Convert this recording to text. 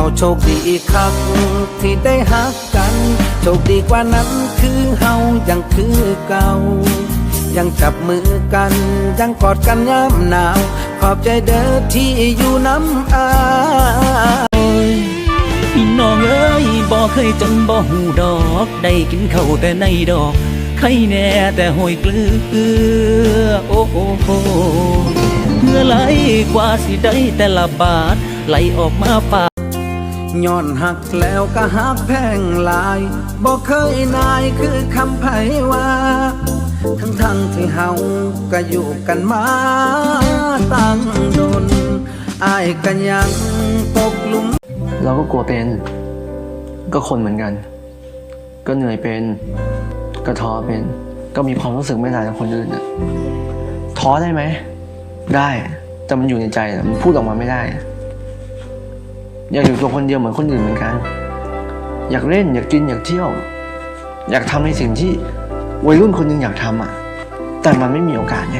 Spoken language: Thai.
เขาโชคดีคักที่ได้หักกัน โชคดีกว่านั้นคือเฮายังคือเก่า ยังจับมือกัน ยังกอดกันยามหนาว ขอบใจเด้อที่อยู่น้ำอายพี่น้องเอ้ยบ่เคยจนบ่หูดอก ได้กินข้าวแต่ในดอกไข่แน่แต่หอยเกลือโอ้โอ้โอ้เมื่อไหลกว่าสิได้แต่ละบาทไหลออกมาฝา ย้อนหักแล้วก็หักแพงลายบอกเคยนายคือคำไผว่า ทั้งทั้งที่เฮาก็อยู่กันมาตั้งดนอายกันยังตกลุม เราก็กลัวเป็น ก็คนเหมือนกัน ก็เหนื่อยเป็น ก็ท้อเป็น ก็มีความรู้สึกไม่ต่างจากคนอื่นนะท้อได้ไหม ได้ แต่มันอยู่ในใจ มันพูดออกมาไม่ได้ อยากอยู่ตัวคนเดียวเหมือนคนอื่นเหมือนกัน อยากเล่นอยากกินอยากเที่ยว อยากทำในสิ่งที่วัยรุ่นคนหนึงอยากทำอะ แต่มันไม่มีโอกาสไง